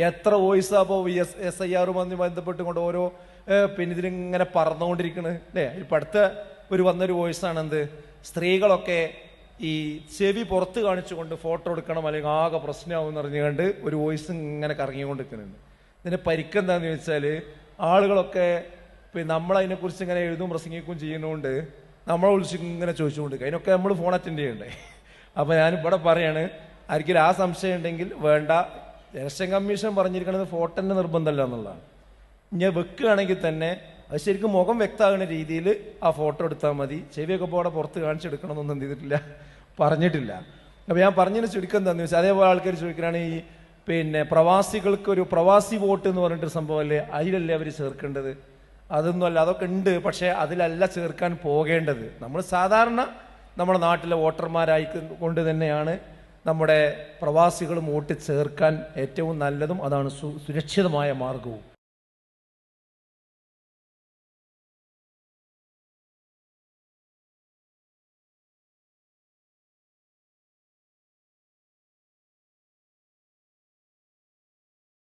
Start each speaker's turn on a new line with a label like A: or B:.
A: എത്ര വോയിസ് അപ്പോൾ S S I ആറുമായി ബന്ധപ്പെട്ടുകൊണ്ട് ഓരോ പിന്നെ ഇതിലിങ്ങനെ പറന്നുകൊണ്ടിരിക്കണ് അല്ലേ? ഇപ്പം അടുത്ത ഒരു വന്നൊരു വോയിസാണ് എന്ത്? സ്ത്രീകളൊക്കെ ഈ ചെവി പുറത്ത് കാണിച്ചുകൊണ്ട് ഫോട്ടോ എടുക്കണം അല്ലെങ്കിൽ ആകെ പ്രശ്നമാവും എന്ന് അറിഞ്ഞുകൊണ്ട് ഒരു വോയിസ് ഇങ്ങനെ കറങ്ങിക്കൊണ്ട് നിൽക്കുന്നുണ്ട് ഇതിന് പരിക്കെന്താന്ന് ചോദിച്ചാൽ ആളുകളൊക്കെ പിന്നെ നമ്മളതിനെക്കുറിച്ച് ഇങ്ങനെ എഴുതും പ്രസംഗിക്കുകയും ചെയ്യുന്നതുകൊണ്ട് നമ്മളെ വിളിച്ച് ഇങ്ങനെ ചോദിച്ചുകൊണ്ട് അതിനൊക്കെ നമ്മൾ ഫോൺ അറ്റൻഡ് ചെയ്യണ്ടേ? അപ്പോൾ ഞാൻ ഇവിടെ പറയാണ് ആർക്കെങ്കിലും ആ സംശയം ഉണ്ടെങ്കിൽ വേണ്ട ഇലക്ഷൻ കമ്മീഷൻ പറഞ്ഞിരിക്കുന്നത് ഫോട്ടോന്റെ നിർബന്ധമല്ല എന്നുള്ളതാണ്. ഞാൻ വെക്കുകയാണെങ്കിൽ തന്നെ അത് ശരിക്കും മുഖം വ്യക്തമാകുന്ന രീതിയിൽ ആ ഫോട്ടോ എടുത്താൽ മതി. ചെവിയൊക്കെ പോടെ പുറത്ത് കാണിച്ചെടുക്കണമെന്നൊന്നും എന്ത് ചെയ്തിട്ടില്ല. പറഞ്ഞിട്ടില്ല. അപ്പോൾ ഞാൻ പറഞ്ഞതിന് ചുരുക്കം എന്താണെന്ന് വെച്ചാൽ അതേപോലെ ആൾക്കാർ ചോദിക്കുകയാണ് ഈ പിന്നെ പ്രവാസികൾക്ക് ഒരു പ്രവാസി വോട്ട് എന്ന് പറഞ്ഞിട്ട് സംഭവമല്ലേ അതിലല്ലേ അവർ ചേർക്കേണ്ടത്? അതൊന്നുമല്ല അതൊക്കെ ഉണ്ട് പക്ഷേ അതിലല്ല ചേർക്കാൻ പോകേണ്ടത്. നമ്മൾ സാധാരണ നമ്മുടെ നാട്ടിലെ വോട്ടർമാരായി കൊണ്ട് തന്നെയാണ് നമ്മുടെ പ്രവാസികളും വോട്ട് ചേർക്കാൻ ഏറ്റവും നല്ലതും അതാണ് സുരക്ഷിതമായ മാർഗവും.